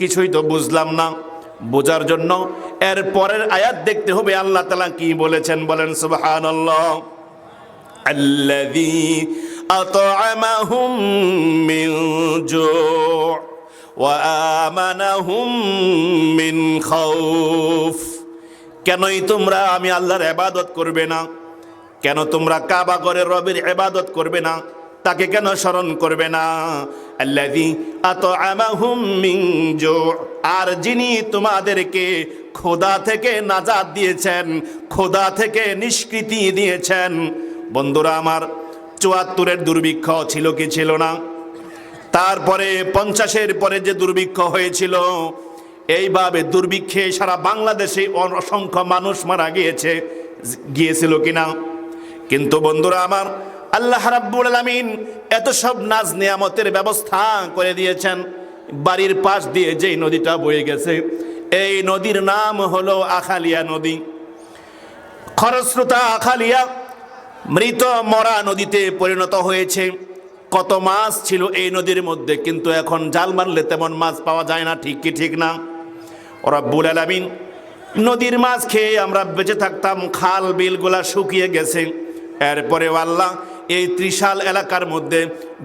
কিছুই তো বুঝলাম না। বোঝার জন্য এর পরের আয়াত দেখতে হবে আল্লাহ তালা কি বলেছেন? বলেন সুবহান ওয়া আমানাহুম মিন কেনই তোমরা আমি আল্লাহর এবাদত করবে না? কেন তোমরা কাবা করে রবির এবাদত করবে না? তাকে কেন স্মরণ করবে না? আতআমাহুম আর যিনি তোমাদেরকে খোদা থেকে নাজাদ দিয়েছেন খোদা থেকে নিষ্কৃতি দিয়েছেন। বন্ধুরা, আমার চুয়াত্তরের দুর্ভিক্ষ ছিল কি ছিল না? তারপরে পঞ্চাশের পরে যে দুর্ভিক্ষ হয়েছিল, এইভাবে দুর্ভিক্ষে সারা বাংলাদেশে অসংখ্য মানুষ মারা গিয়েছে, গিয়েছিল কিনা? কিন্তু বন্ধুরা, আমার আল্লাহ রাব্বুল আলামিন এত সব নাজ নিয়ামতের ব্যবস্থা করে দিয়েছেন। বাড়ির পাশ দিয়ে যেই নদীটা বয়ে গেছে, এই নদীর নাম হলো আখালিয়া নদী। খরস্রোতা আখালিয়া মৃত মরা নদীতে পরিণত হয়েছে। কত মাছ ছিল এই নদীর মধ্যে, কিন্তু এখন জাল মারলে তেমন মাছ পাওয়া যায় না, ঠিক কি ঠিক না? রব্বুল আলামিন নদীর মাছ খেয়ে আমরা বেঁচে থাকতাম, খাল বিলগুলা শুকিয়ে গেছে। এরপরে আল্লাহ এই ত্রিশাল এলাকার মধ্যে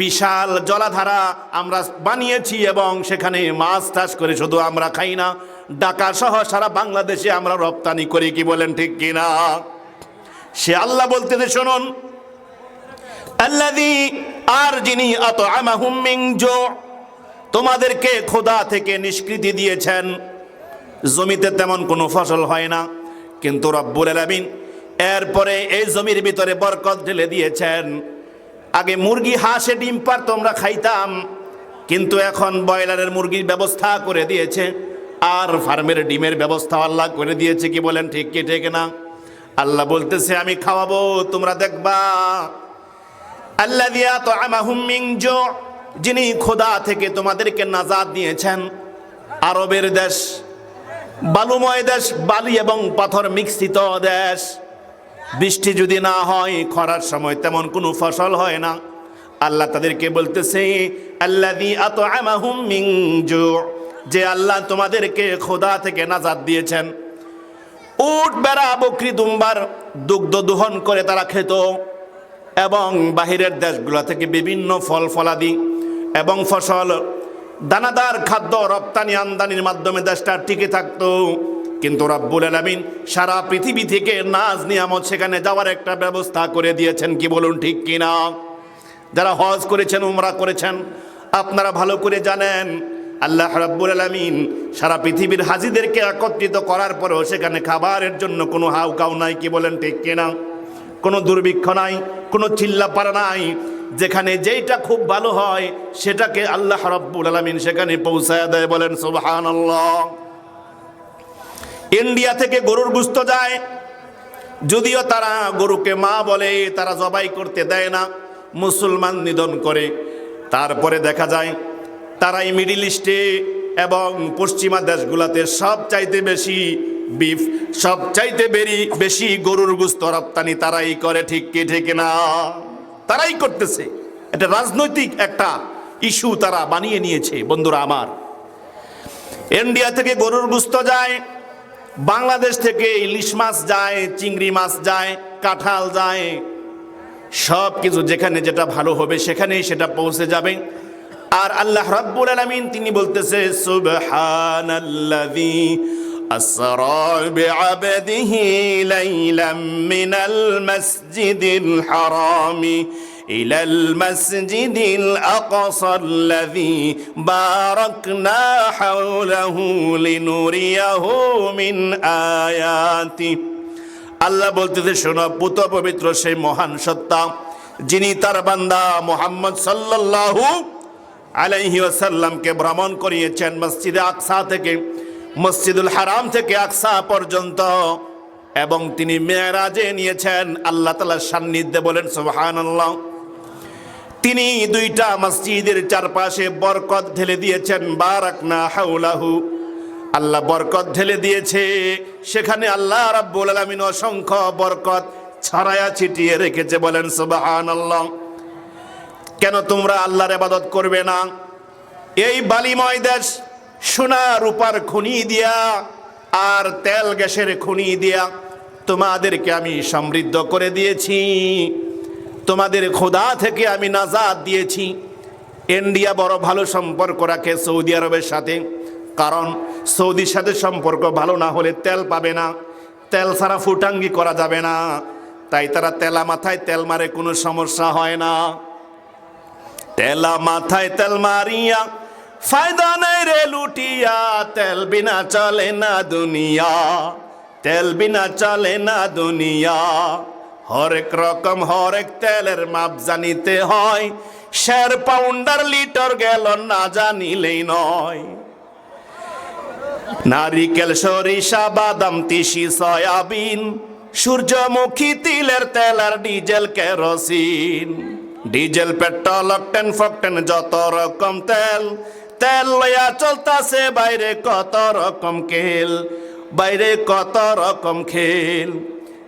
বিশাল জলাধারা আমরা বানিয়েছি এবং সেখানে মাছ চাষ করে শুধু আমরা খাই না ঢাকা সহ সারা বাংলাদেশে আমরা রপ্তানি করি, কি বলেন ঠিক কিনা? সে আল্লাহ বলতে শুনুন। আল্লাদি আর যিনি আত আমাহুম তোমাদেরকে খোদা থেকে নিষ্কৃতি দিয়েছেন। জমিতে তেমন কোনো ফসল হয় না। কিন্তু রব্বুল আলামিন এরপরে এই জমির ভিতরে বরকত ঢেলে দিয়েছেন। আগে মুরগি, হাঁসে ডিম পার তোমরা খাইতাম, কিন্তু এখন ব্রয়লারের মুরগির ব্যবস্থা করে দিয়েছে। আর ফার্মের ডিমের ব্যবস্থা আল্লাহ করে দিয়েছে, কি বলেন ঠিক কি ঠিক না? আল্লাহ বলতেছে, আমি খাওয়াবো, তোমরা দেখবা। আল্লাহ দিয়া তো আমাহুম যিনি খোদা থেকে তোমাদেরকে নাজাদ দিয়েছেন। আরবের দেশ, বালুময় দেশ, বালি এবং পাথর মিশ্রিত দেশ। বৃষ্টি যদি না হয়, খরার সময় তেমন কোনো ফসল হয় না। আল্লাহ তাদেরকে বলতেছে যে আল্লাহ তোমাদেরকে খোদা থেকে নাজাদ দিয়েছেন। উট, বেড়া, বকরি, দুম্বার দুগ্ধ দোহন করে তারা খেত এবং বাহিরের দেশগুলো থেকে বিভিন্ন ফল ফলাদি এবং ফসল, দানাদার খাদ্য, রপ্তানি, আমদানির মাধ্যমে দেশটা টিকে থাকতো। কিন্তু রব্বুল আলামিন সারা পৃথিবী থেকে নাজ নিয়ামত সেখানে যাওয়ার একটা ব্যবস্থা করে দিয়েছেন, কি বলুন ঠিক কিনা? যারা হজ করেছেন, উমরা করেছেন, আপনারা ভালো করে জানেন, আল্লাহ রাব্বুল আলামিন সারা পৃথিবীর হাজিদেরকে একত্রিত করার পরেও সেখানে খাবারের জন্য কোনো হাউকাউ নাই, কি বলেন ঠিক কিনা? কোনো দুর্ভিক্ষ নাই, কোনো চিল্লাপাড়া নাই, যেখানে যেইটা খুব ভালো হয় সেটাকে আল্লাহ রাব্বুল আলামিন সেখানে পৌঁছায় দেয় বলেন, সুবহানাল্লাহ। ইন্ডিয়া থেকে গরুর গুস্ত যায়। যদিও তারা গরুকে মা বলে, তারা জবাই করতে দেয় না, মুসলমান নিধন করে। তারপরে দেখা যায়, তারাই মিডিল ইস্টে এবং পশ্চিমা দেশগুলোতে সব চাইতে বেশি বিফ সব চাইতে বেরি, বেশি গরুর গুস্ত রপ্তানি তারাই করে, ঠিক কি, ঠিক না? তারাই করতেছে। এটা রাজনৈতিক একটা ইস্যু তারা বানিয়ে নিয়েছে, বন্ধুরা আমার। ইন্ডিয়া থেকে গরুর গুস্ত যায় বাংলাদেশ থেকে ইলিশ মাছ যায় চিংড়ি মাছ যায় কাঁঠাল যায় সব কিছু যেখানে যেটা ভালো হবে সেখানেই সেটা পৌঁছে যাবে আর আল্লাহ রাব্বুল আলামিন তিনি বলতেছে সুবহানাল্লাযী أسرى بعبده ليلا من المسجد الحرام إلى المسجد الأقصى الذي باركنا حوله لنريه من آياته আল্লাহ বলতেছে শোনো পুত পবিত্র সেই মহান সত্তা যিনি তার বান্দা মোহাম্মদ সাল্লাল্লাহু আলাইহি ওয়াসাল্লামকে ভ্রমণ করিয়েছেন মসজিদে আকসা থেকে মসজিদুল হারাম থেকে আকসা পর্যন্ত এবং তিনি মেয়েরাজে নিয়েছেন আল্লাহ তালার সান্নিধ্যে বলেন সুবহানাল্লাহ তিনি দুইটা মসজিদের চারপাশে বরকত ঢেলে দিয়েছেন, বারাকনা হাউলাহু আল্লাহ বরকত ঢেলে দিয়েছে। সেখানে আল্লাহ রাব্বুল আলামিন অসংখ্য বরকত ছড়ায়া ছিটিয়ে রেখেছে বলেন, সুবহানাল্লাহ। কেন তোমরা আল্লাহর ইবাদত করবে না? এই বালিময় দেশ সোনা রূপার খনি দিয়া আর তেল গ্যাসের খনি দিয়া তোমাদেরকে আমি সমৃদ্ধ করে দিয়েছি। তোমাদের খোদা থেকে আমি নাজাদ দিয়েছি। ইন্ডিয়া বড় ভালো সম্পর্ক রাখে সৌদি আরবের সাথে। কারণ সৌদির সাথে সম্পর্ক ভালো না হলে তেল পাবে না। তেল ছাড়া ফুটাঙ্গি করা যাবে না। তাই তারা তেলা মাথায় তেল মারে, কোনো সমস্যা হয় না। তেলা মাথায় তেল মারিয়া, ফায়দা নেই রে লুটিয়া। তেল বিনা চলে না দুনিয়া। তেল বিনা চলে না দুনিয়া। হরেক রকম, হরেক তেলের মাপ জানিতে হয়। শের পাউন্ডার লিটার গেল না জানিলেই নয়। নারিকেল, সরিষা, বাদাম, তিসি, সয়াবিন, সূর্যমুখী তিলের তেল আর diesel kerosene. Diesel, petrol, octane, ফকটেন, যত রকম তেল তেল লয়া চলতাছে বাইরে কত রকম খেল, বাইরে কত রকম খেল।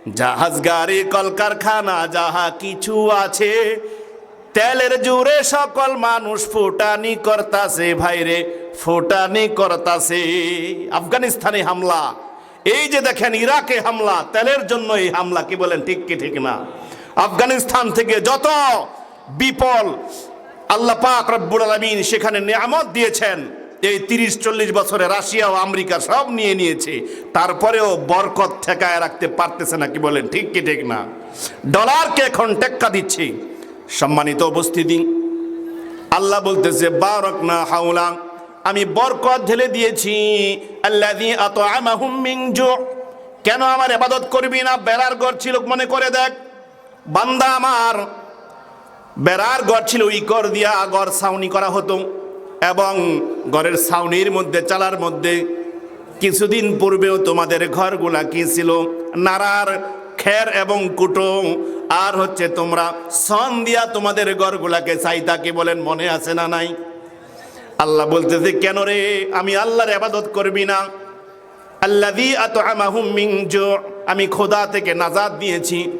জাহাজ গাড়ি কলকারখানা, যাহা কিছু আছে, তেলের জুড়ে সকল মানুষ ফুটানি করতাছে, ভাইরে, ফুটানি করতাছে। আফগানিস্তানে হামলা। এই যে দেখেন, ইরাকে হামলা, তেলের জন্য এই হামলা, কি বলেন, ঠিক কি, ঠিক না? আফগানিস্তান থেকে যত বিপল আল্লাহ পাক রব্বুল আলমিন সেখানে নিয়ামত দিয়েছেন এই তিরিশ, চল্লিশ বছরে রাশিয়া ও আমেরিকা সব নিয়ে নিয়েছে। তারপরেও বরকত ঠেকায় রাখতে পারতেছে না, কি বলেন? ঠিক কি ঠিক না? ডলারকে এখন টেক্কা দিচ্ছে। সম্মানিত উপস্থিতি, আল্লাহ বলতেছে বারক না হাউলা আমি বরকত ঢেলে দিয়েছি। জু কেন আমার ইবাদত করবি না? বেড়ার ঘর ছিল, মনে করে দেখ। বান্দা আমার, বেড়ার ঘর ছিল, ইকর দিয়া ঘর ছাউনি করা হতো। এবং ঘরের ছাউনির মধ্যে, চালার মধ্যে কিছুদিন পূর্বেও তোমাদের ঘরগুলা কি ছিল? নারার খের এবং কুটো। আর হচ্ছে তোমরা সন দিয়া তোমাদের ঘরগুলাকে চাইতা কি বলেন, মনে আছে না নাই? আল্লাহ বলতেছে, কেন রে? আমি আল্লাহর আবাদত করবি না। আল্লাদি আত আমি খোদা থেকে নাজাদ দিয়েছি।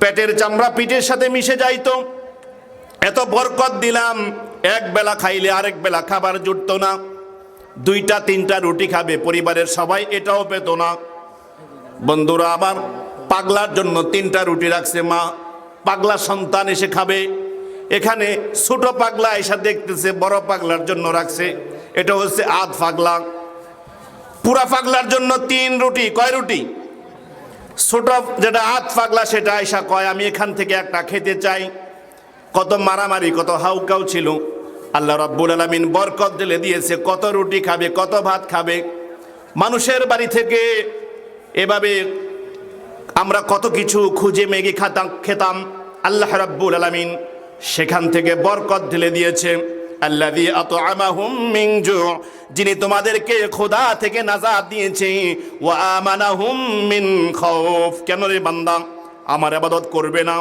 পেটের চামড়া পিঠের সাথে মিশে যাইতো। এত বরকত দিলাম। এক বেলা খাইলে আরেক বেলা খাবার জুটতো না। দুইটা, তিনটা রুটি খাবে, পরিবারের সবাই এটাও পেত না। বন্ধুরা, আবার পাগলার জন্য তিনটা রুটি রাখছে মা। পাগলা সন্তান এসে খাবে। এখানে ছোট পাগলা এসে দেখতেছে, বড় পাগলার জন্য রাখছে। এটা হচ্ছে আধ পাগলা। পুরা পাগলার জন্য তিন রুটি, কয় রুটি? ছোট যেটা আধ পাগলা, সেটা আয়সা কয়, আমি এখান থেকে একটা খেতে চাই। কত মারামারি, কত হাউকাউ ছিল। আল্লাহ রব্বুল আলমিন বরকত দিলে দিয়েছে, কত রুটি খাবে, কত ভাত খাবে। মানুষের বাড়ি থেকে এভাবে আমরা কত কিছু খুঁজে মেগে খাতাম, খেতাম। আল্লাহ রাব্বুল আলামিন সেখান থেকে বরকত ঢেলে দিয়েছে জু যিনি তোমাদেরকে খোদা থেকে নাজাত দিয়েছে, ওয়া আমানাহুম মিন খাউফ। কেন রে বান্দা, আমার ইবাদত করবে না?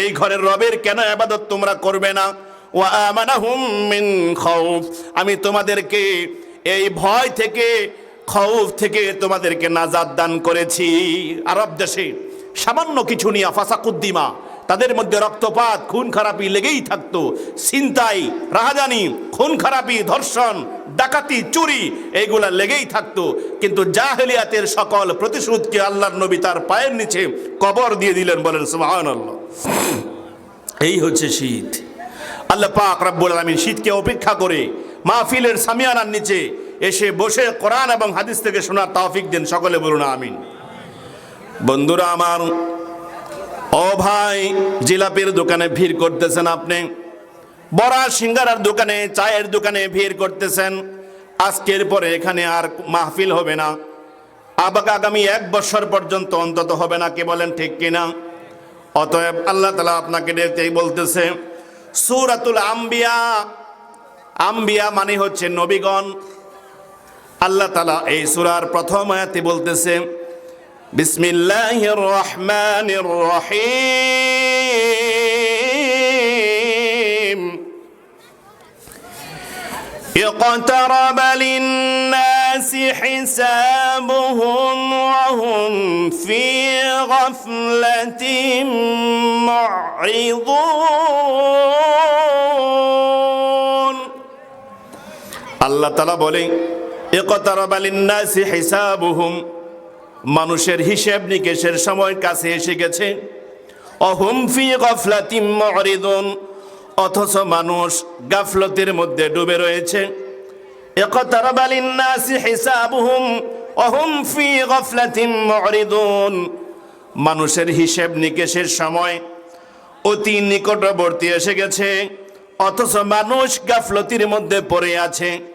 এই ঘরের রবের কেন ইবাদত তোমরা করবে না? ওয়া আমানাহুম মিন খাউফ। আমি তোমাদেরকে এই ভয় থেকে খৌফ থেকে তোমাদেরকে নাজাদ দান করেছি। আরব দেশে সামান্য কিছু নিয়ে ফাসাকুদ্দিমা, তাদের মধ্যে রক্তপাত, খুন খারাপি লেগেই থাকতো। ছিনতাই, রাহাজানি, খুন খারাপি, ধর্ষণ, ডাকাতি, চুরি, এইগুলা লেগেই থাকতো। কিন্তু জাহেলিয়াতের সকল প্রতিশোধকে আল্লাহর নবী তার পায়ের নিচে কবর দিয়ে দিলেন বলেন, সুবহানাল্লাহ। এই হচ্ছে শীত। আল্লাহ পাক রব্বুল আলামিন শীতকে অপেক্ষা করে মাহফিলের সামিয়ানার নিচে এসে বসে কোরআন এবং হাদিস থেকে শোনার তৌফিক দেন। সকলে বলুন, আমিন। বন্ধুরা আমার, ও ভাই, জিলাপির দোকানে ভিড় করতেছেন আপনি, বড়া সিঙ্গারার দোকানে, চায়ের দোকানে ভিড় করতেছেন। আজকের পরে এখানে আর মাহফিল হবে না। আবাক আগামী এক বছর পর্যন্ত অন্তত হবে না, কে বলেন ঠিক কিনা? অতএব আল্লাহ তালা আপনাকে ডেকেই বলতেছে সুরাতুল আম্বিয়া আম্বিয়া মানে হচ্ছে নবীগণ আল্লাহ তালা এই সুরার প্রথম আয়াতে বলতেছে বিসমিল্লাহির রহমানির রহিম اقترب للناس حسابهم وهم في غفلة معرضون আল্লাহ তালা বলে ইকতারাবা লিন্নাসি হিসাবুহুম মানুষের হিসেব নিকেশের সময় কাছে এসে গেছে অহুম ফি গফলাতিম মুরিদুন অথচ মানুষ গাফলতির মধ্যে ডুবে রয়েছে ইকতারাবা للناس حسابهم وهم ফি غفلة معرضون মানুষের হিসেব নিকেশের সময় অতি নিকটবর্তী এসে গেছে, অথচ মানুষ গাফলতির মধ্যে পড়ে আছে।